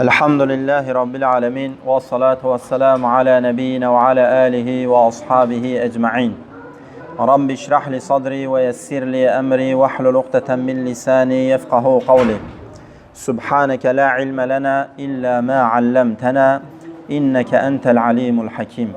Elhamdülillahi Rabbil alemin ve salatu ve selamu ala nebiyyine ve ala alihi ve ashabihi ecma'in. Rabbi şrah li sadri ve yessir li emri ve ahlul uqteten min lisani yefkahu kavli. Subhaneke la ilme lena illa ma allamtena inneke entel alimul hakim.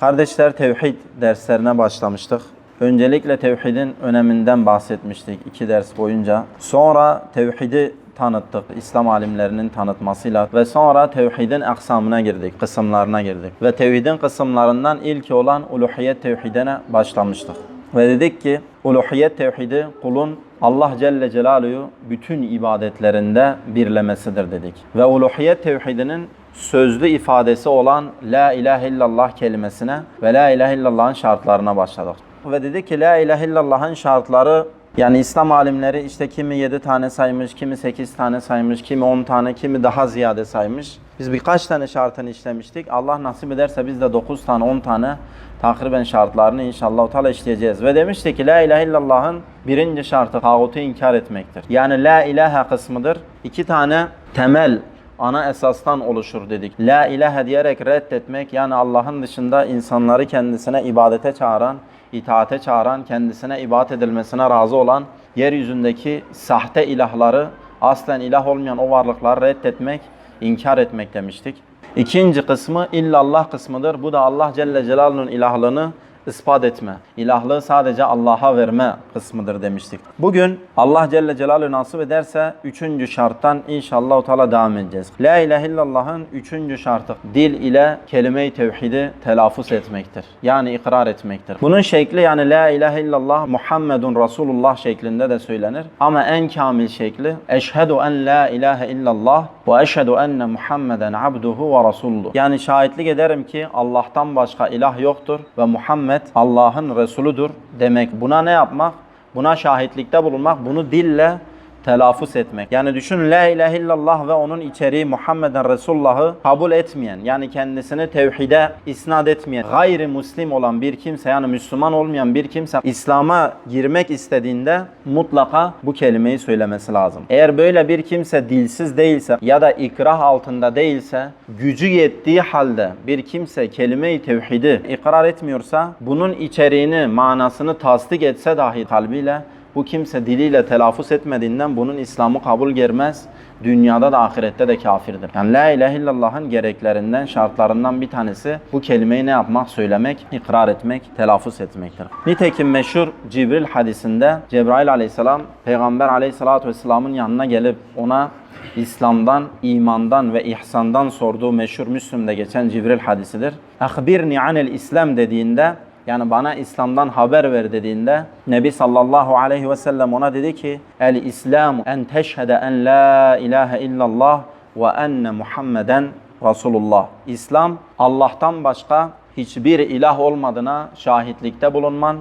Kardeşler tevhid derslerine başlamıştık. Öncelikle tevhidin öneminden bahsetmiştik iki ders boyunca. Sonra tevhidi tanıttık İslam alimlerinin tanıtmasıyla ve sonra tevhidin aksamına girdik, kısımlarına girdik. Ve tevhidin kısımlarından ilki olan uluhiyet tevhidine başlamıştık. Ve dedik ki uluhiyet tevhidi kulun Allah Celle Celaluhu bütün ibadetlerinde birlemesidir dedik. Ve uluhiyet tevhidinin sözlü ifadesi olan La ilahe illallah kelimesine ve La ilahe illallah'ın şartlarına başladık. Ve dedik ki La ilahe illallah'ın şartları yani İslam alimleri işte kimi 7 tane saymış, kimi 8 tane saymış, kimi 10 tane, kimi daha ziyade saymış. Biz birkaç tane şartını işlemiştik. Allah nasip ederse biz de 9 tane, 10 tane takriben şartlarını inşallah Teala işleyeceğiz. Ve demiştik ki La ilahe illallah'ın birinci şartı tağutu inkar etmektir. Yani La ilahe kısmıdır. İki tane temel ana esastan oluşur dedik. La ilahe diyerek reddetmek yani Allah'ın dışında insanları kendisine ibadete çağıran, itaate çağıran, kendisine ibadet edilmesine razı olan yeryüzündeki sahte ilahları, aslen ilah olmayan o varlıkları reddetmek, inkar etmek demiştik. İkinci kısmı illallah kısmıdır. Bu da Allah Celle Celaluhu'nun ilahlığını ispat etme. İlahlığı sadece Allah'a verme kısmıdır demiştik. Bugün Allah Celle Celaluhu nasip ederse üçüncü şarttan inşallah Teala devam edeceğiz. La ilahe illallah'ın üçüncü şartı dil ile kelime-i tevhidi telaffuz etmektir. Yani ikrar etmektir. Bunun şekli yani La ilahe illallah Muhammedun Resulullah şeklinde de söylenir. Ama en kamil şekli Eşhedü en la ilahe illallah ve eşhedü enne Muhammeden abduhu ve rasuluhu. Yani şahitlik ederim ki Allah'tan başka ilah yoktur ve Muhammed Allah'ın Resuludur demek. Buna ne yapmak? Buna şahitlikte bulunmak, bunu dille telaffuz etmek. Yani düşün La ilahe illallah ve onun içeriği Muhammeden Resulullah'ı kabul etmeyen, yani kendisini tevhide isnat etmeyen, gayrimüslim olan bir kimse, yani Müslüman olmayan bir kimse İslam'a girmek istediğinde mutlaka bu kelimeyi söylemesi lazım. Eğer böyle bir kimse dilsiz değilse ya da ikrah altında değilse, gücü yettiği halde bir kimse kelime-i tevhidi ikrar etmiyorsa, bunun içeriğini, manasını tasdik etse dahi kalbiyle bu kimse diliyle telaffuz etmediğinden bunun İslam'ı kabul görmez. Dünyada da ahirette de kafirdir. Yani La ilahe illallah'ın gereklerinden, şartlarından bir tanesi bu kelimeyi ne yapmak? Söylemek, ikrar etmek, telaffuz etmektir. Nitekim meşhur Cibril hadisinde Cebrail aleyhisselam Peygamber aleyhissalatü vesselamın yanına gelip ona İslam'dan, imandan ve ihsandan sorduğu meşhur Müslüm'de geçen Cibril hadisidir. Akhbirni anil İslam dediğinde yani bana İslam'dan haber ver dediğinde Nebi sallallahu aleyhi ve sellem ona dedi ki El İslamu en teşhede en la ilahe illallah ve enne Muhammeden Resulullah. İslam Allah'tan başka hiçbir ilah olmadığına şahitlikte bulunman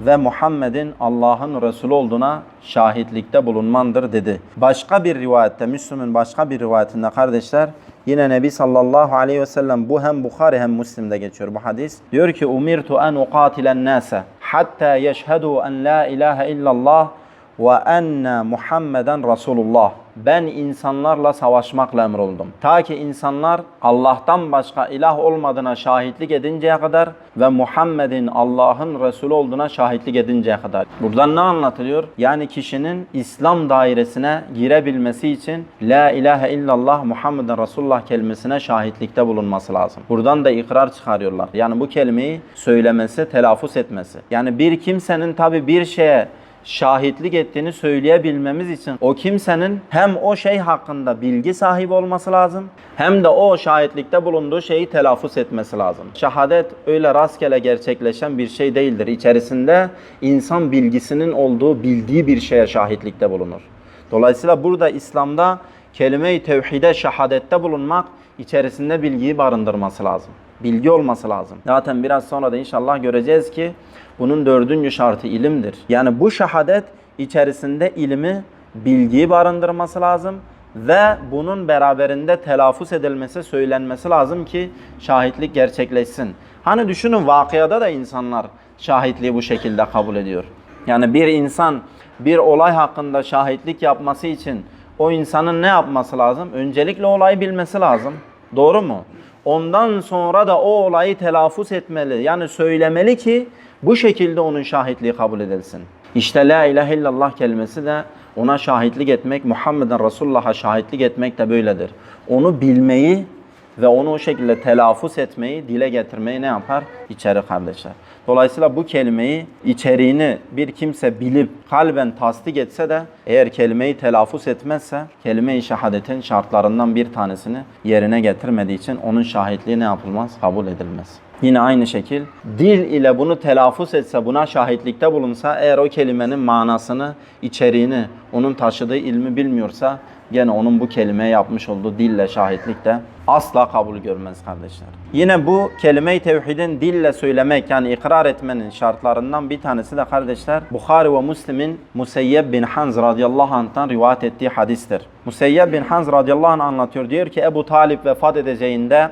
ve Muhammed'in Allah'ın Resulü olduğuna şahitlikte bulunmandır dedi. Başka bir rivayette, Müslüm'ün başka bir rivayetinde kardeşler yine Nebi sallallahu aleyhi ve sellem bu hem Bukhari hem Müslim'de geçiyor bu hadis. Diyor ki umirtu en uqatilen nase hatta yeşhedu en la ilahe illallah ve enne Muhammeden Resulullah. Ben insanlarla savaşmakla emroldum. Ta ki insanlar Allah'tan başka ilah olmadığına şahitlik edinceye kadar ve Muhammed'in Allah'ın Resulü olduğuna şahitlik edinceye kadar. Buradan ne anlatılıyor? Yani kişinin İslam dairesine girebilmesi için La ilahe illallah Muhammeden Resulullah kelimesine şahitlikte bulunması lazım. Buradan da ikrar çıkarıyorlar. Yani bu kelimeyi söylemesi, telaffuz etmesi. Yani bir kimsenin tabi bir şeye şahitlik ettiğini söyleyebilmemiz için o kimsenin hem o şey hakkında bilgi sahibi olması lazım hem de o şahitlikte bulunduğu şeyi telaffuz etmesi lazım. Şehadet öyle rastgele gerçekleşen bir şey değildir. İçerisinde insan bilgisinin olduğu, bildiği bir şeye şahitlikte bulunur. Dolayısıyla burada İslam'da kelime-i tevhide şehadette bulunmak içerisinde bilgiyi barındırması lazım. Bilgi olması lazım. Zaten biraz sonra da inşallah göreceğiz ki bunun dördüncü şartı ilimdir. Yani bu şehadet içerisinde ilmi, bilgiyi barındırması lazım ve bunun beraberinde telaffuz edilmesi, söylenmesi lazım ki şahitlik gerçekleşsin. Hani düşünün vakıada da insanlar şahitliği bu şekilde kabul ediyor. Yani bir insan bir olay hakkında şahitlik yapması için o insanın ne yapması lazım? Öncelikle olayı bilmesi lazım. Doğru mu? Ondan sonra da o olayı telaffuz etmeli. Yani söylemeli ki bu şekilde onun şahitliği kabul edilsin. İşte la ilahe illallah kelimesi de ona şahitlik etmek, Muhammeden Resulullah'a şahitlik etmek de böyledir. Onu bilmeyi ve onu o şekilde telaffuz etmeyi, dile getirmeyi ne yapar? İçeri kardeşler. Dolayısıyla bu kelimeyi, içeriğini bir kimse bilip kalben tasdik etse de eğer kelimeyi telaffuz etmezse kelime-i şehadetin şartlarından bir tanesini yerine getirmediği için onun şahitliği ne yapılmaz? Kabul edilmez. Yine aynı şekil dil ile bunu telaffuz etse, buna şahitlikte bulunsa eğer o kelimenin manasını, içeriğini, onun taşıdığı ilmi bilmiyorsa gene onun bu kelimeye yapmış olduğu dille şahitlik de asla kabul görmez kardeşler. Yine bu kelime-i tevhidin dille söylemek yani ikrar etmenin şartlarından bir tanesi de kardeşler Bukhari ve Müslim'in Museyyeb bin Hanz radıyallahu anh'tan rivayet ettiği hadistir. Museyyeb bin Hanz radıyallahu anh anlatıyor diyor ki Ebu Talip vefat edeceğinde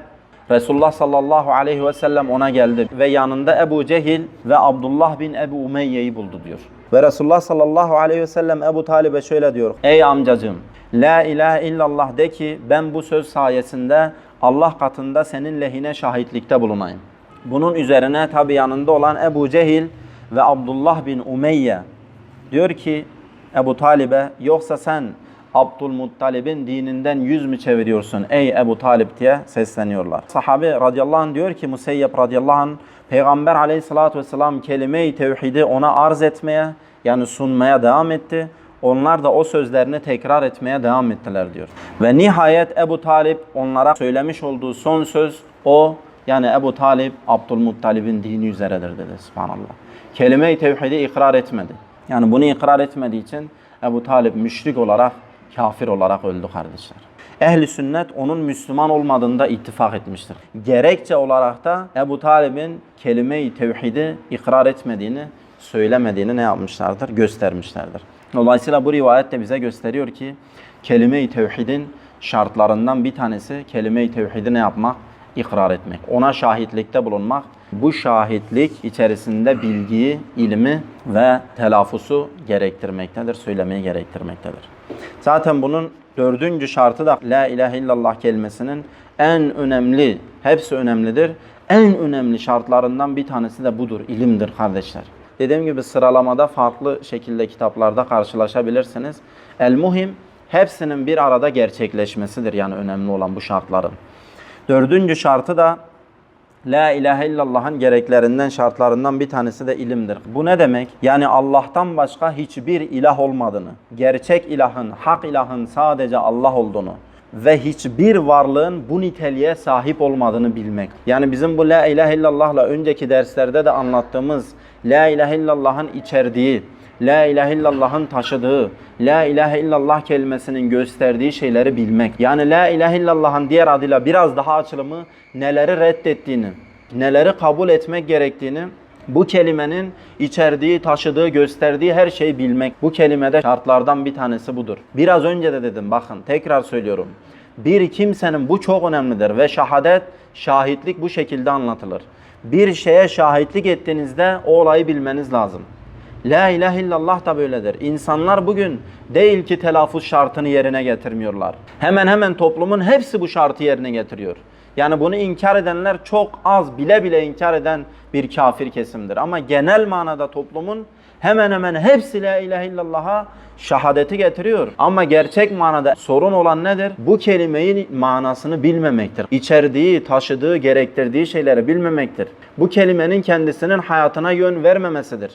Resulullah sallallahu aleyhi ve sellem ona geldi ve yanında Ebu Cehil ve Abdullah bin Ebu Umeyye'yi buldu diyor. Ve Resulullah sallallahu aleyhi ve sellem Ebu Talib'e şöyle diyor. Ey amcacığım La ilahe illallah de ki ben bu söz sayesinde Allah katında senin lehine şahitlikte bulunayım. Bunun üzerine tabi yanında olan Ebu Cehil ve Abdullah bin Umeyye diyor ki Ebu Talib'e yoksa sen Abdülmuttalib'in dininden yüz mü çeviriyorsun ey Ebu Talib diye sesleniyorlar. Sahabe radıyallahu anh diyor ki Museyyep radıyallahu anh Peygamber aleyhissalatü vesselam kelime-i tevhidi ona arz etmeye yani sunmaya devam etti. Onlar da o sözlerini tekrar etmeye devam ettiler diyor. Ve nihayet Ebu Talip onlara söylemiş olduğu son söz o yani Ebu Talip Abdülmuttalib'in dini üzeredir dedi subhanallah. Kelime-i tevhidi ikrar etmedi. Yani bunu ikrar etmediği için Ebu Talip müşrik olarak, kafir olarak öldü kardeşler. Ehli sünnet onun Müslüman olmadığında ittifak etmiştir. Gerekçe olarak da Ebu Talib'in kelime-i tevhidi ikrar etmediğini, söylemediğini ne yapmışlardır? Göstermişlerdir. Dolayısıyla bu rivayet de bize gösteriyor ki kelime-i tevhidin şartlarından bir tanesi kelime-i tevhidi ne yapmak? İkrar etmek. Ona şahitlikte bulunmak. Bu şahitlik içerisinde bilgiyi, ilmi ve telaffusu gerektirmektedir, söylemeyi gerektirmektedir. Zaten bunun dördüncü şartı da La ilahe illallah kelimesinin en önemli, hepsi önemlidir. En önemli şartlarından bir tanesi de budur, ilimdir kardeşler. Dediğim gibi sıralamada farklı şekilde kitaplarda karşılaşabilirsiniz. El muhim hepsinin bir arada gerçekleşmesidir yani önemli olan bu şartların. Dördüncü şartı da La ilahe illallah'ın gereklerinden, şartlarından bir tanesi de ilimdir. Bu ne demek? Yani Allah'tan başka hiçbir ilah olmadığını, gerçek ilahın, hak ilahın sadece Allah olduğunu ve hiçbir varlığın bu niteliğe sahip olmadığını bilmek. Yani bizim bu La ilahe illallah'la önceki derslerde de anlattığımız La ilahe illallah'ın içerdiği, La ilahe illallah'ın taşıdığı, La ilahe illallah kelimesinin gösterdiği şeyleri bilmek. Yani La ilahe illallah'ın diğer adıyla biraz daha açılımı neleri reddettiğini, neleri kabul etmek gerektiğini, bu kelimenin içerdiği, taşıdığı, gösterdiği her şeyi bilmek. Bu kelimede şartlardan bir tanesi budur. Biraz önce de dedim bakın tekrar söylüyorum. Bir kimsenin bu çok önemlidir ve şahadet, şahitlik bu şekilde anlatılır. Bir şeye şahitlik ettiğinizde o olayı bilmeniz lazım. La ilahe illallah da böyledir. İnsanlar bugün değil ki telaffuz şartını yerine getirmiyorlar. Hemen hemen toplumun hepsi bu şartı yerine getiriyor. Yani bunu inkar edenler çok az bile bile inkar eden bir kafir kesimdir. Ama genel manada toplumun hemen hemen hepsi la ilahe illallah'a şahadeti getiriyor. Ama gerçek manada sorun olan nedir? Bu kelimeyi manasını bilmemektir. İçerdiği, taşıdığı, gerektirdiği şeyleri bilmemektir. Bu kelimenin kendisinin hayatına yön vermemesidir.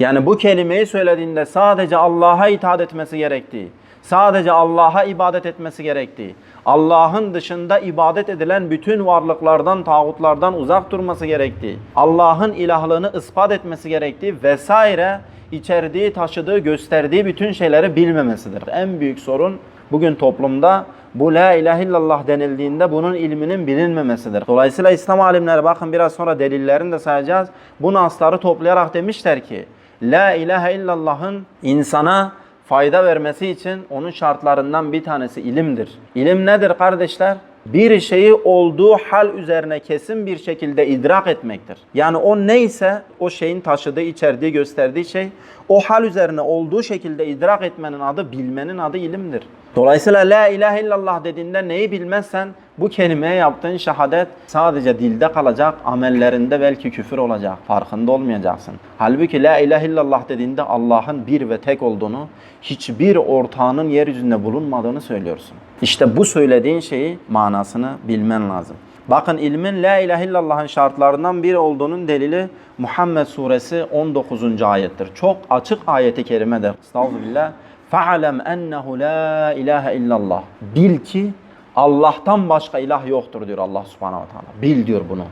Yani bu kelimeyi söylediğinde sadece Allah'a itaat etmesi gerektiği, sadece Allah'a ibadet etmesi gerektiği, Allah'ın dışında ibadet edilen bütün varlıklardan, tağutlardan uzak durması gerektiği, Allah'ın ilahlığını ispat etmesi gerektiği vesaire içerdiği, taşıdığı, gösterdiği bütün şeyleri bilmemesidir. En büyük sorun bugün toplumda bu la ilahe illallah denildiğinde bunun ilminin bilinmemesidir. Dolayısıyla İslam alimleri bakın biraz sonra delillerini de sayacağız. Bu nasları toplayarak demişler ki la ilahe illallah'ın insana fayda vermesi için onun şartlarından bir tanesi ilimdir. İlim nedir kardeşler? Bir şeyi olduğu hal üzerine kesin bir şekilde idrak etmektir. Yani o neyse o şeyin taşıdığı, içerdiği, gösterdiği şey o hal üzerine olduğu şekilde idrak etmenin adı, bilmenin adı ilimdir. Dolayısıyla la ilahe illallah dediğinde neyi bilmezsen bu kelimeye yaptığın şehadet sadece dilde kalacak, amellerinde belki küfür olacak. Farkında olmayacaksın. Halbuki la ilahe illallah dediğinde Allah'ın bir ve tek olduğunu, hiçbir ortağının yeryüzünde bulunmadığını söylüyorsun. İşte bu söylediğin şeyi manasını bilmen lazım. Bakın ilmin la ilahe illallah'ın şartlarından biri olduğunun delili Muhammed suresi 19. ayettir. Çok açık ayeti kerimedir. Estağfirullah. Fa'lem ennehu la ilahe illallah. Bil ki Allah'tan başka ilah yoktur diyor Allah subhanahu ve teala. Bil diyor bunu.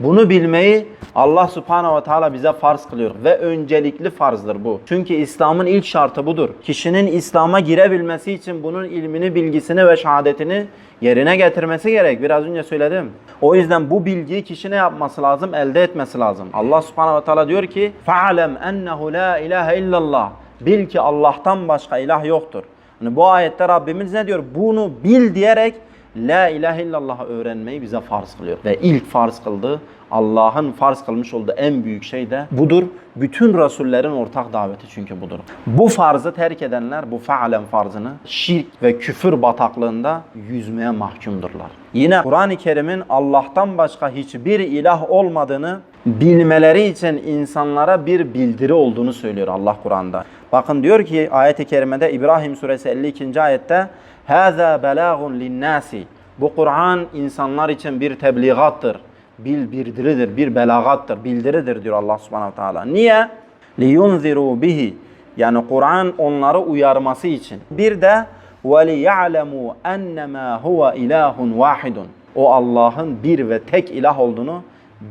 Bunu bilmeyi Allah subhanahu ve teala bize farz kılıyor ve öncelikli farzdır bu. Çünkü İslam'ın ilk şartı budur. Kişinin İslam'a girebilmesi için bunun ilmini, bilgisini ve şehadetini yerine getirmesi gerek. Biraz önce söyledim. O yüzden bu bilgiyi kişi ne yapması lazım? Elde etmesi lazım. Allah subhanahu ve teala diyor ki فَعْلَمْ اَنَّهُ لَا اِلَٰهَ illallah. Bil ki Allah'tan başka ilah yoktur. Hani bu ayette Rabbimiz ne diyor? Bunu bil diyerek La ilahe illallah'ı öğrenmeyi bize farz kılıyor. Ve ilk farz kıldığı Allah'ın farz kılmış olduğu en büyük şey de budur. Bütün Resullerin ortak daveti çünkü budur. Bu farzı terk edenler bu faalen farzını şirk ve küfür bataklığında yüzmeye mahkumdurlar. Yine Kur'an-ı Kerim'in Allah'tan başka hiçbir ilah olmadığını bilmeleri için insanlara bir bildiri olduğunu söylüyor Allah Kur'an'da. Bakın diyor ki ayet-i kerimede İbrahim suresi 52. ayette Hâzâ belâgun linnâsi Bu Kur'an insanlar için bir tebliğattır. Bil bildiridir, bir belagattır, bildiridir diyor Allah subhanahu teala. Niye? لِيُنْذِرُوا bihi Yani Kur'an onları uyarması için. Bir de وَلِيَعْلَمُوا اَنَّمَا هُوَ اِلَٰهٌ وَاحِدٌ O Allah'ın bir ve tek ilah olduğunu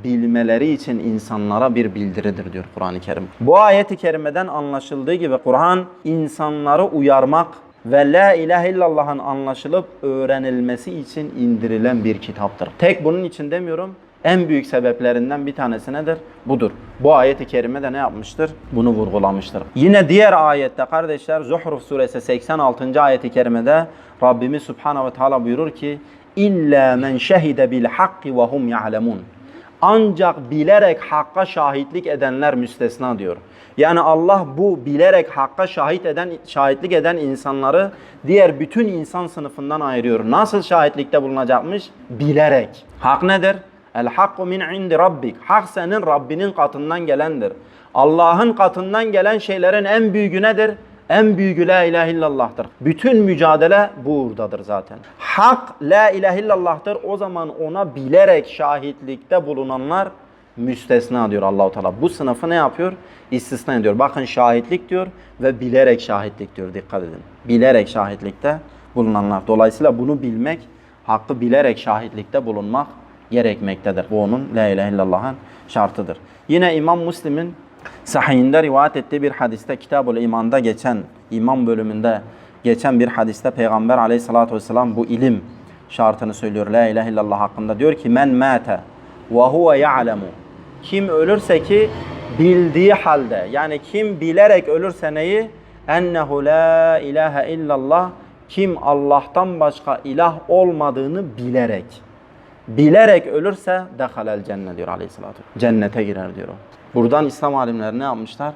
bilmeleri için insanlara bir bildiridir diyor Kur'an-ı Kerim. Bu ayeti kerimeden anlaşıldığı gibi Kur'an insanları uyarmak ve la ilahe illallah'ın anlaşılıp öğrenilmesi için indirilen bir kitaptır. Tek bunun için demiyorum. En büyük sebeplerinden bir tanesi nedir? Budur. Bu ayeti kerime de ne yapmıştır? Bunu vurgulamıştır. Yine diğer ayette kardeşler Zuhruf suresi 86. ayeti kerimede Rabbimiz Subhanahu ve Teala buyurur ki İlla men şehide bil hakki ve hum ya'lemun. Ancak bilerek hakka şahitlik edenler müstesna diyor. Yani Allah bu bilerek hakka şahit eden şahitlik eden insanları diğer bütün insan sınıfından ayırıyor. Nasıl şahitlikte bulunacakmış? Bilerek. Hak nedir? El hakku min indi rabbik. Hak senin Rabbinin katından gelendir. Allah'ın katından gelen şeylerin en büyüğü nedir? En büyüğü la ilahe illallah'tır. Bütün mücadele buradadır zaten. Hak la ilahe illallah'tır. O zaman ona bilerek şahitlikte bulunanlar müstesna diyor Allahu Teala. Bu sınıfı ne yapıyor? İstisna ediyor. Bakın şahitlik diyor ve bilerek şahitlik diyor. Dikkat edin. Bilerek şahitlikte bulunanlar. Dolayısıyla bunu bilmek, hakkı bilerek şahitlikte bulunmak gerekmektedir. Bu onun la ilahe illallah'ın şartıdır. Yine İmam Müslim'in sahihinde rivayet ettiği bir hadiste Kitab-ül İman'da geçen iman bölümünde geçen bir hadiste Peygamber aleyhissalatü vesselam bu ilim şartını söylüyor. La ilahe illallah hakkında diyor ki men mate ve huve ya'lemu kim ölürse ki bildiği halde yani kim bilerek ölürse neyi ennehu la ilahe illallah kim Allah'tan başka ilah olmadığını bilerek bilerek ölürse dehalel cennet diyor aleyhissalatü. Cennete girer diyor o. Buradan İslam alimleri ne yapmışlar?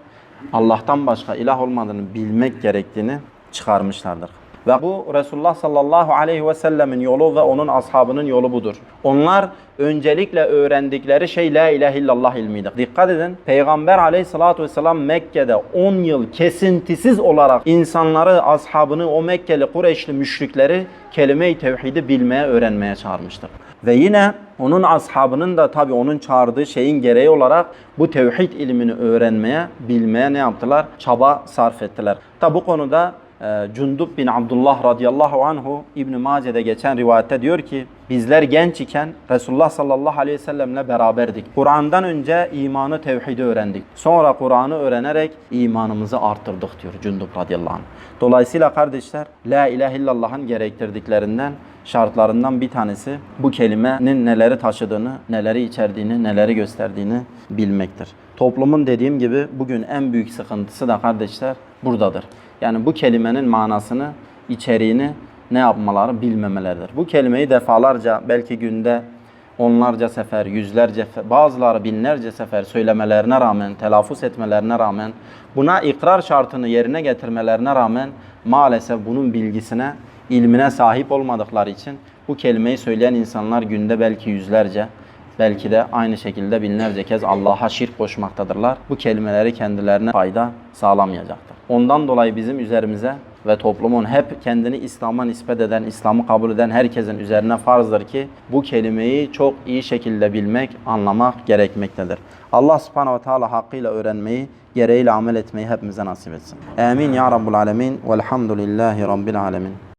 Allah'tan başka ilah olmadığını bilmek gerektiğini çıkarmışlardır. Ve bu Resulullah sallallahu aleyhi ve sellemin yolu ve onun ashabının yolu budur. Onlar öncelikle öğrendikleri şey la ilahe illallah ilmidir. Dikkat edin Peygamber aleyhissalatu vesselam Mekke'de 10 yıl kesintisiz olarak insanları, ashabını, o Mekkeli Kureyşli müşrikleri kelime-i tevhidi bilmeye, öğrenmeye çağırmıştır. Ve yine onun ashabının da tabi onun çağırdığı şeyin gereği olarak bu tevhid ilmini öğrenmeye, bilmeye ne yaptılar? Çaba sarf ettiler. Tabi bu konuda Cundub bin Abdullah radıyallahu anhu İbn Mace'de geçen rivayette diyor ki bizler genç iken Resulullah sallallahu aleyhi ve sellemle beraberdik. Kur'an'dan önce imanı tevhidi öğrendik. Sonra Kur'an'ı öğrenerek imanımızı arttırdık diyor Cundub radıyallahu anh. Dolayısıyla kardeşler la ilahe illallah'ın gerektirdiklerinden şartlarından bir tanesi bu kelimenin neleri taşıdığını, neleri içerdiğini, neleri gösterdiğini bilmektir. Toplumun dediğim gibi bugün en büyük sıkıntısı da kardeşler buradadır. Yani bu kelimenin manasını, içeriğini ne yapmaları bilmemeleridir. Bu kelimeyi defalarca belki günde onlarca sefer, yüzlerce, bazıları binlerce sefer söylemelerine rağmen, telaffuz etmelerine rağmen, buna ikrar şartını yerine getirmelerine rağmen maalesef bunun bilgisine, ilmine sahip olmadıkları için bu kelimeyi söyleyen insanlar günde belki yüzlerce, belki de aynı şekilde binlerce kez Allah'a şirk koşmaktadırlar. Bu kelimeleri kendilerine fayda sağlamayacaktır. Ondan dolayı bizim üzerimize ve toplumun hep kendini İslam'a nispet eden, İslam'ı kabul eden herkesin üzerine farzdır ki bu kelimeyi çok iyi şekilde bilmek, anlamak gerekmektedir. Allah subhanahu ve teala hakkıyla öğrenmeyi, gereğiyle amel etmeyi hepimize nasip etsin. Amin ya Rabbul Alemin. Velhamdülillahi Rabbil Alemin.